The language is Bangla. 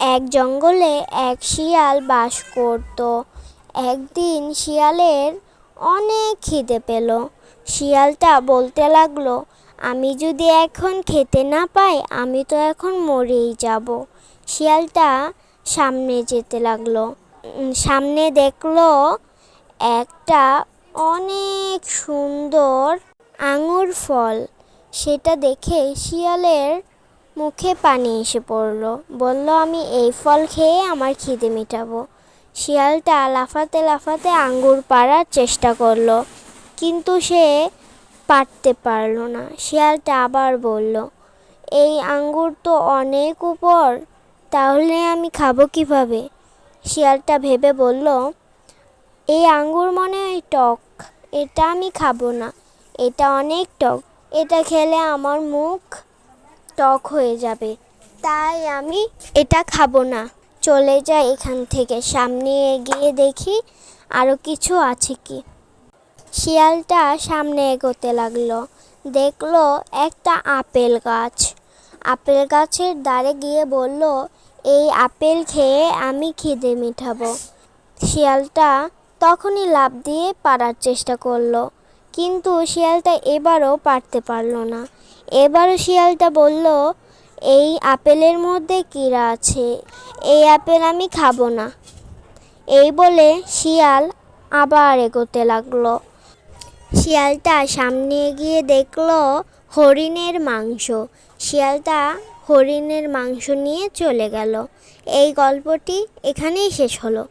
এক জঙ্গলে এক শিয়াল বাস করত। একদিন শিয়ালের অনেক খিদে পেল। শিয়ালটা বলতে লাগল, আমি যদি এখন খেতে না পাই, আমি তো এখন মরেই যাব। শিয়ালটা সামনে যেতে লাগল। সামনে দেখল একটা অনেক সুন্দর আঙুর ফল। সেটা দেখে শিয়ালের মুখে পানি এসে পড়ল। বলল, আমি এই ফল খেয়ে আমার খিদে মেটাবো। শিয়ালটা লাফাতে লাফাতে আঙ্গুর পাড়ার চেষ্টা করল, কিন্তু সে পারতে পারল না। শিয়ালটা আবার বলল, এই আঙ্গুর তো অনেক উপর, তাহলে আমি খাব কীভাবে? শিয়ালটা ভেবে বলল, এই আঙ্গুর মনে হয় টক, এটা আমি খাব না। এটা অনেক টক, এটা খেলে আমার মুখ টক হয়ে যাবে। তাই আমি এটা খাব না। চলে যাই এখান থেকে। সামনে এগিয়ে দেখি আরও কিছু আছে কি। শিয়ালটা সামনে এগোতে লাগল। দেখল একটা আপেল গাছ। আপেল গাছের দ্বারে গিয়ে বলল, এই আপেল খেয়ে আমি খিদে মেটাবো। শিয়ালটা তখনই লাফ দিয়ে পারার চেষ্টা করল। কিন্তু শিয়ালটা এবারও পারতে পারল না। এবারও শিয়ালটা বলল, এই আপেলের মধ্যে কীরা আছে? এই আপেল আমি খাব না। এই বলে শিয়াল আবার এগোতে লাগল। শিয়ালটা সামনে গিয়ে দেখল হরিণের মাংস। শিয়ালটা হরিণের মাংস নিয়ে চলে গেল। এই গল্পটি এখানেই শেষ হলো।